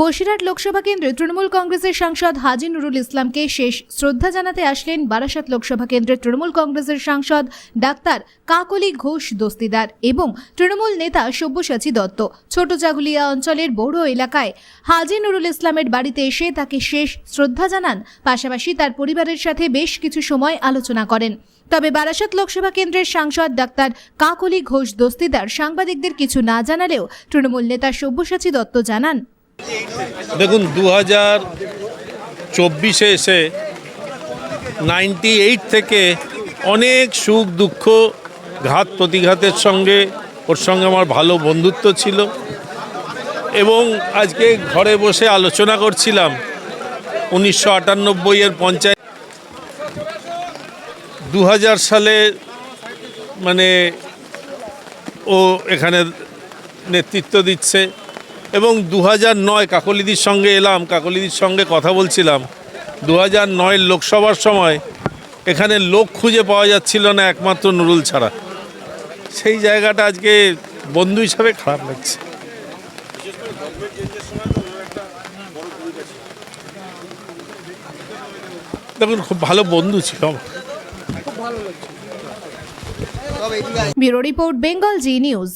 বসিরহাট লোকসভা কেন্দ্রে তৃণমূল কংগ্রেসের সাংসদ হাজি নুরুল ইসলামকে শেষ শ্রদ্ধা জানাতে আসলেন বারাসাত লোকসভা কেন্দ্রের তৃণমূল কংগ্রেসের সাংসদ ডাক্তার কাকলি ঘোষ দস্তিদার এবং তৃণমূল নেতা সব্যসাচী দত্ত। ছোট জাগুলিয়া অঞ্চলের বড় এলাকায় হাজি নুরুল ইসলামের বাড়িতে এসে তাকে শেষ শ্রদ্ধা জানান। পাশাপাশি তার পরিবারের সাথে বেশ কিছু সময় আলোচনা করেন। তবে বারাসাত লোকসভা কেন্দ্রের সাংসদ ডাক্তার কাকলি ঘোষ দস্তিদার সাংবাদিকদের কিছু না জানালেও তৃণমূল নেতা সব্যসাচী দত্ত জানান দেখুন দু হাজার চব্বিশে এসে নাইনটি এইট থেকে অনেক সুখ, দুঃখ, ঘাত প্রতিঘাতের সঙ্গে ওর সঙ্গে আমার ভালো বন্ধুত্ব ছিল এবং আজকে ঘরে বসে আলোচনা করছিলাম উনিশশো আটানব্বইয়ের পঞ্চায়েত দু হাজার সালে মানে ও এখানে নেতৃত্ব দিচ্ছে। এবং দু হাজার নয় কাকলিদির সঙ্গে এলাম, কাকলিদির সঙ্গে কথা বলছিলাম। দু হাজার নয়ের লোকসভার সময় এখানে লোক খুঁজে পাওয়া যাচ্ছিল না একমাত্র নুরুল ছাড়া। সেই জায়গাটা আজকে বন্ধু হিসাবে খারাপ লাগছে। দেখুন, খুব ভালো বন্ধু ছিল bureau report, Bengal Zee news.